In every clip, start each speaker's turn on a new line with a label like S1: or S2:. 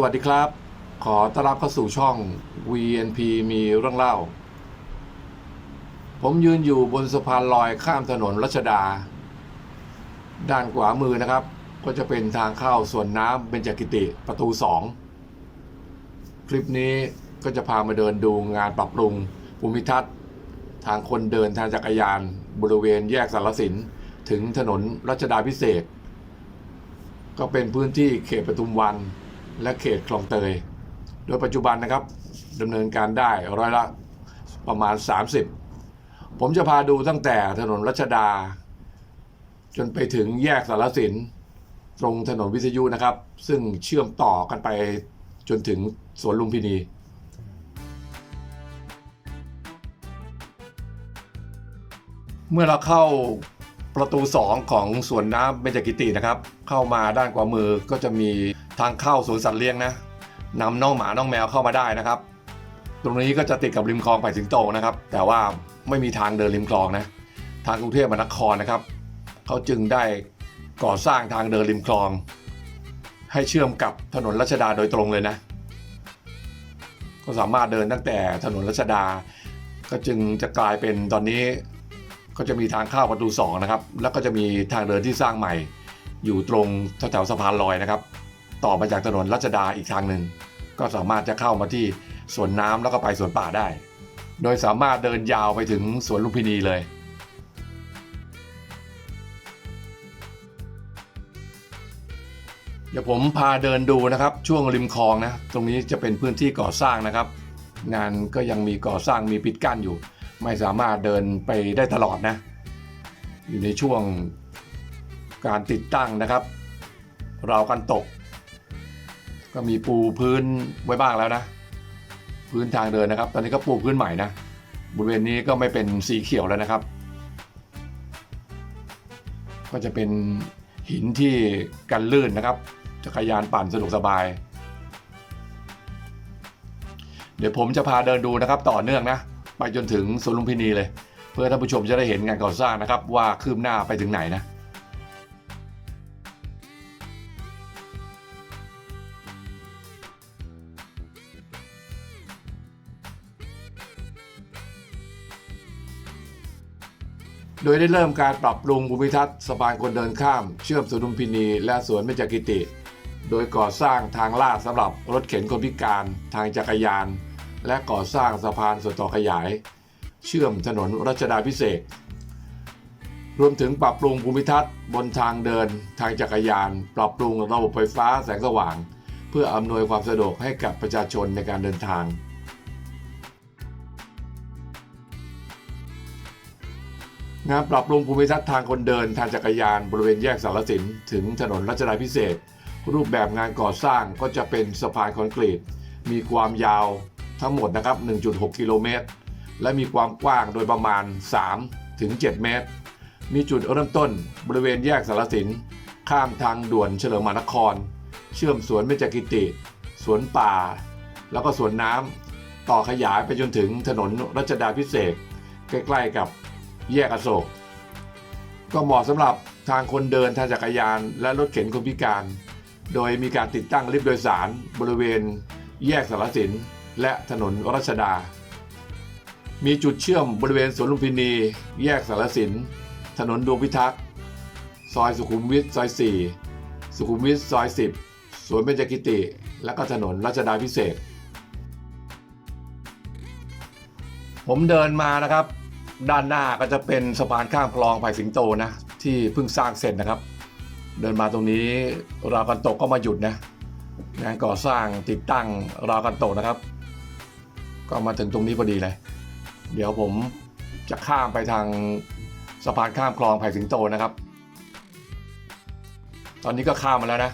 S1: สวัสดีครับ ขอต้อนรับเข้าสู่ช่อง VNP มีเรื่องเล่า ผมยืนอยู่บนสะพานลอยข้ามถนนรัชดา ด้านขวามือนะครับ ก็จะเป็นทางเข้าสวนน้ำเบญจกิติประตู 2 คลิปนี้ก็จะพามาเดินดูงานปรับปรุงภูมิทัศน์ ทางคนเดินทางจักรยาน บริเวณแยกสารสิน ถึงถนนรัชดาพิเศษกก็เป็นพื้นที่เขตปทุมวัน และเขตคลองเตย โดยปัจจุบันนะครับดำเนินการได้ร้อยละประมาณ 30 ผมจะพาดูตั้งแต่ถนนรัชดา จนไปถึงแยกสารสิน ตรงถนนวิทยุนะครับ ซึ่งเชื่อมต่อกันไปจนถึงสวนลุมพินีเมื่อเราเข้าประตู 2 ของสวนน้ำเบญจกิตินะครับ เข้ามาด้านขวามือก็จะมี ทางเข้าสวนสัตว์เลี้ยงนะนำน้องหมาน้องแมวเข้ามาได้นะครับ ตรงนี้ก็จะติดกับริมคลองไปสิงโตนะครับ แต่ว่าไม่มีทางเดินริมคลองนะ ทางกรุงเทพมหานครนะครับเขาจึงได้ก่อสร้างทางเดินริมคลอง ให้เชื่อมกับถนนรัชดาโดยตรงเลยนะ ก็สามารถเดินตั้งแต่ถนนรัชดา ก็จึงจะกลายเป็นตอนนี้ ก็จะมีทางเข้าประตู2นะครับ แล้วก็จะมีทางเดินที่สร้างใหม่ อยู่ตรงแถวสะพานลอยนะครับ ต่อมาจากถนนรัชดาอีกทางหนึ่งก็สามารถจะเข้ามาที่สวนน้ำแล้วก็ไปสวนป่าได้ โดยสามารถเดินยาวไปถึงสวนลุมพินีเลย เดี๋ยวผมพาเดินดูนะครับ ช่วงริมคลองนะ ตรงนี้จะเป็นพื้นที่ก่อสร้างนะครับ งานก็ยังมีก่อสร้างมีปิดกั้นอยู่ ไม่สามารถเดินไปได้ตลอดนะ อยู่ในช่วงการติดตั้งนะครับ ราวกันตก ก็มีปูพื้นไว้บ้างแล้วนะ พื้นทางเดินนะครับ ตอนนี้ก็ปูพื้นใหม่นะบริเวณนี้ก็ไม่เป็นสีเขียวแล้วนะครับ ก็จะเป็นหินที่กันลื่นนะครับจักรยานปั่นสะดวกสบาย เดี๋ยวผมจะพาเดินดูนะครับ ต่อเนื่องนะ ไปจนถึงสวนลุมพินีเลย เพื่อท่านผู้ชมจะได้เห็นงานก่อสร้างนะครับ ว่าคืบหน้าไปถึงไหนนะ โดยได้เริ่มการปรับปรุงภูมิทัศน์สะพานคนเดินข้าม เชื่อมสวนลุมพินี และสวนเบญจกิติ โดยก่อสร้างทางลาดสำหรับรถเข็นคนพิการทางจักรยาน และก่อสร้างสะพานส่วนต่อขยาย เชื่อมถนนรัชดาพิเศษรวมถึงปรับปรุงภูมิทัศน์บนทางเดิน ทางจักรยาน ปรับปรุงระบบไฟฟ้าแสงสว่าง เพื่ออำนวยความสะดวกให้กับประชาชนในการเดินทาง งานปรับปรุงภูมิทัศน์ทางคนเดินทางจักรยานบริเวณแยกสารสิน ถึงถนนรัชดาพิเศษ รูปแบบงานก่อสร้างก็จะเป็นสะพานคอนกรีต มีความยาวทั้งหมดนะครับ 1.6 กิโลเมตร และมีความกว้างโดยประมาณ 3 ถึง 7 เมตร มีจุดเริ่มต้นบริเวณแยกสารสิน ข้ามทางด่วนเฉลิมมหานคร เชื่อมสวนเบญจกิติ สวนป่า แล้วก็สวนน้ำต่อขยายไปจนถึงถนนรัชดาพิเศษ ใกล้ ๆ กับ แยกอโศก ก็เหมาะสำหรับทางคนเดินทางจักรยานและรถเข็นคนพิการ โดยมีการติดตั้งลิฟต์โดยสารบริเวณ แยกสารสิน และถนนรัชดา มีจุดเชื่อมบริเวณสวนลุมพินี แยกสารสิน ถนนดวงพิทักษ์ ซอยสุขุมวิทซอย 4 สุขุมวิทซอย 10 สวนเบญจกิติ และก็ถนนรัชดาพิเศษ ผมเดินมานะครับ ด้านหน้าก็จะเป็นสะพานข้ามคลองไผ่สิงโตนะ ที่เพิ่งสร้างเสร็จนะครับ เดินมาตรงนี้ราวกันตกก็มาหยุดนะงานก่อสร้างติดตั้งราวกันตกนะครับ ก็มาถึงตรงนี้พอดีเลย เดี๋ยวผมจะข้ามไปทางสะพานข้ามคลองไผ่สิงโตนะครับ ตอนนี้ก็ข้ามมาแล้วนะ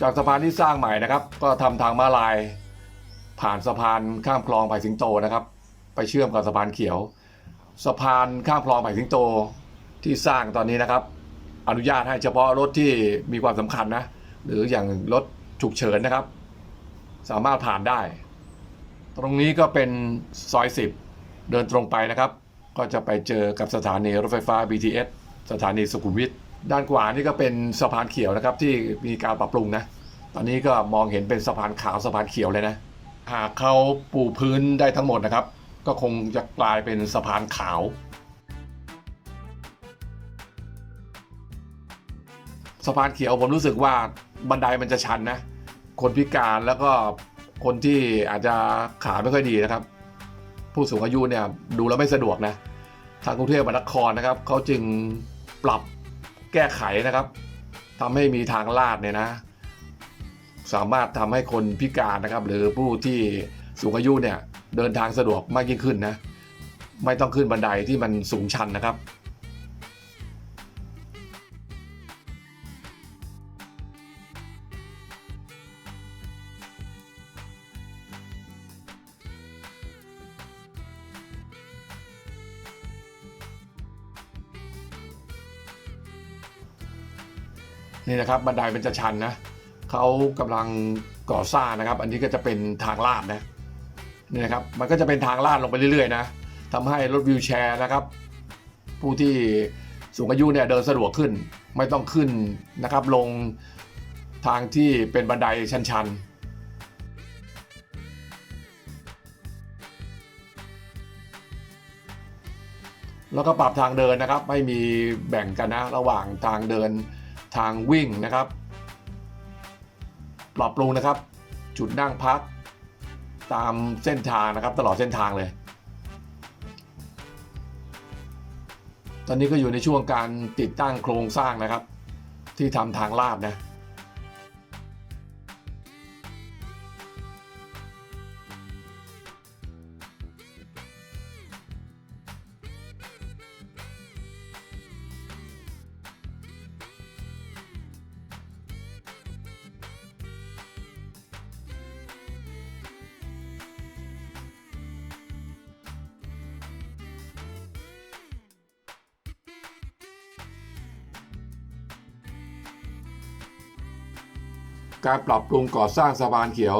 S1: จากสะพานที่สร้างใหม่นะครับ ก็ทำทางม้าลายผ่านสะพานข้ามคลองไผ่สิงโตนะครับ ไปเชื่อมกับสะพานเขียว สะพานข้ามคลองไผ่สิงโตที่สร้างตอนนี้นะครับ อนุญาตให้เฉพาะรถที่มีความสำคัญนะ หรืออย่างรถฉุกเฉินนะครับ สามารถผ่านได้ ตรงนี้ก็เป็นซอย10เดินตรงไปนะครับ ก็จะไปเจอกับสถานีรถไฟฟ้า BTS สถานีสุขุมวิทด้านขวานี่ก็เป็นสะพานเขียวนะครับ ที่มีการปรับปรุงนะ ตอนนี้ก็มองเห็นเป็นสะพานขาวสะพานเขียวเลยนะ หากเขาปูพื้นได้ทั้งหมดนะครับ ก็คงจะกลายเป็นสะพานขาวสะพานเขียวผมรู้สึกว่าบันไดมันจะชันนะ คนพิการแล้วก็คนที่อาจจะขาไม่ค่อยดีนะครับ ผู้สูงอายุเนี่ยดูแล้วไม่สะดวกนะ ทางกรุงเทพมหานครนะครับเขาจึงปรับแก้ไขนะครับทำให้มีทางลาดเนี่ยนะ สามารถทำให้คนพิการนะครับ หรือผู้ที่สูงอายุเนี่ย เดินทางสะดวกมากยิ่งขึ้นนะ ไม่ต้องขึ้นบันไดที่มันสูงชันนะครับ นี่นะครับบันไดมันจะชันนะเขากำลังก่อสร้างนะครับ อันนี้ก็จะเป็นทางลาดนะ นี่นะครับมันก็จะเป็นทางลาดลงไปเรื่อยๆนะทำให้รถวิวแชร์นะครับ ผู้ที่สูงอายุเนี่ยเดินสะดวกขึ้น ไม่ต้องขึ้นนะครับ ลงทางที่เป็นบันไดชันๆแล้วก็ปรับทางเดินนะครับ ไม่มีแบ่งกันนะระหว่างทางเดินทางวิ่งนะครับ ปรับปรุงนะครับ จุดนั่งพัก ตามเส้นทางนะครับตลอดเส้นทางเลย ตอนนี้ก็อยู่ในช่วงการติดตั้งโครงสร้างนะครับ ที่ทำทางลาดนะ การปรับปรุงก่อสร้างสะพานเขียว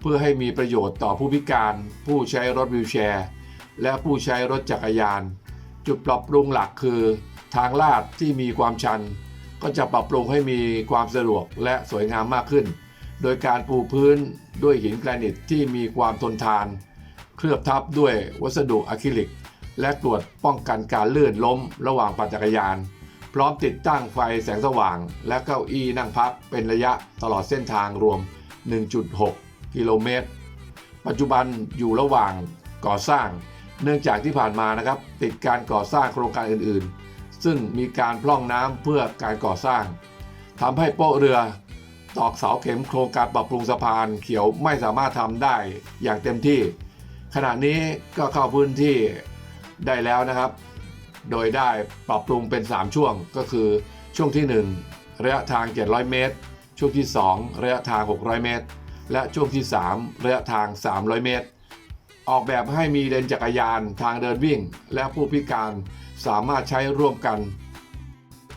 S1: เพื่อให้มีประโยชน์ต่อผู้พิการ ผู้ใช้รถวิวแชร์ และผู้ใช้รถจักรยาน จุดปรับปรุงหลักคือ ทางลาดที่มีความชัน ก็จะปรับปรุงให้มีความสะดวกและสวยงามมากขึ้น โดยการปูพื้นด้วยหินแกรนิตที่มีความทนทาน เคลือบทับด้วยวัสดุอะคริลิก และตรวจป้องกันการลื่นล้มระหว่างปั่นจักรยาน ร้อมติดตั้งไฟแสงสว่าง และเก้าอี้นั่งพักเป็นระยะตลอดเส้นทางรวม 1.6 กิโลเมตร ปัจจุบันอยู่ระหว่างก่อสร้าง เนื่องจากที่ผ่านมานะครับ ติดการก่อสร้างโครงการอื่นๆ ซึ่งมีการพร่องน้ำเพื่อการก่อสร้างทำให้โป๊ะเรือตอกเสาเข็มโครงการปรับปรุงสะพานเขียวไม่สามารถทำได้อย่างเต็มที่ ขณะนี้ก็เข้าพื้นที่ได้แล้วนะครับ โดยได้ปรับปรุงเป็น 3 ช่วงก็คือช่วงที่ 1 ระยะทาง 700 เมตร ช่วงที่ 2 ระยะทาง 600 เมตร และช่วงที่ 3 ระยะทาง 300 เมตร ออกแบบให้มีเลนจักรยานทางเดินวิ่ง และผู้พิการสามารถใช้ร่วมกัน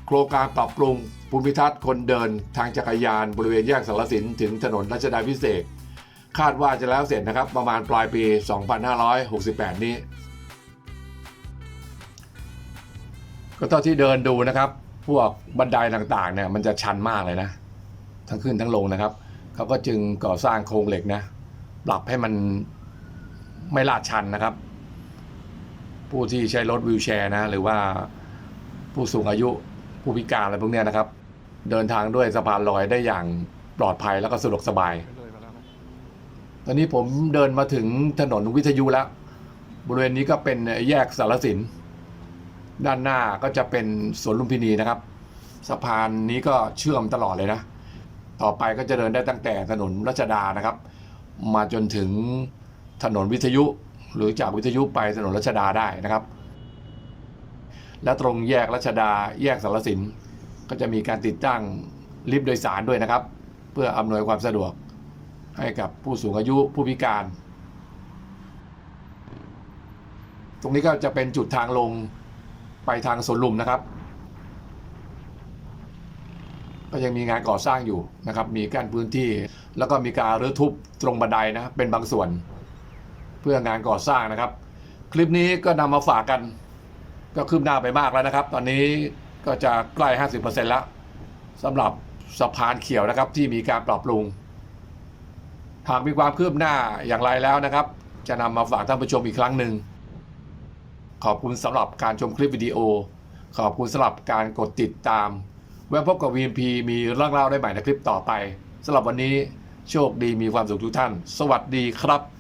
S1: โครงการปรับปรุงภูมิทัศน์คนเดินทางจักรยานบริเวณแยกสารสินถึงถนนรัชดาพิเศษ คาดว่าจะแล้วเสร็จนะครับประมาณปลายปี 2568 นี้ ก็เท่าที่เดินดูนะครับ พวกบันไดต่างๆเนี่ยมันจะชันมากเลยนะ ทั้งขึ้นทั้งลงนะครับ เขาก็จึงก่อสร้างโครงเหล็กนะ ปรับให้มันไม่ลาดชันนะครับ ผู้ที่ใช้รถวิวแชร์นะ หรือว่าผู้สูงอายุผู้พิการอะไรพวกเนี้ยนะครับ เดินทางด้วยสะพานลอยได้อย่างปลอดภัยแล้วก็สะดวกสบาย ตอนนี้ผมเดินมาถึงถนนวิทยุแล้ว บริเวณนี้ก็เป็นแยกสารสิน ด้านหน้าก็จะเป็นสวนลุมพินีนะครับ สะพานนี้ก็เชื่อมตลอดเลยนะ ต่อไปก็จะเดินได้ตั้งแต่ถนนรัชดานะครับ มาจนถึงถนนวิทยุ หรือจากวิทยุไปถนนรัชดาได้นะครับ และตรงแยกรัชดาแยกสารสิน ก็จะมีการติดตั้งลิฟต์โดยสารด้วยนะครับ เพื่ออำนวยความสะดวกให้กับผู้สูงอายุผู้พิการ ตรงนี้ก็จะเป็นจุดทางลง ไปทางสวนลุมนะครับ ก็ยังมีงานก่อสร้างอยู่นะครับ มีกั้นพื้นที่ แล้วก็มีการรื้อทุบตรงบันไดนะเป็นบางส่วน เพื่องานก่อสร้างนะครับ คลิปนี้ก็นำมาฝากกัน ก็คืบหน้าไปมากแล้วนะครับ ตอนนี้ก็จะใกล้ 50%แล้วสำหรับสะพานเขียวนะครับที่มีการปรับปรุงหากมีความคืบหน้าอย่างไรแล้วนะครับ จะนำมาฝากท่านผู้ชมอีกครั้งหนึ่ง ขอบคุณสำหรับการชมคลิปวิดีโอ ขอบคุณสำหรับการกดติดตามไว้พบกับ VMP มีเรื่องเล่าได้ใหม่ในคลิปต่อไปสำหรับวันนี้โชคดีมีความสุขทุกท่าน สวัสดีครับ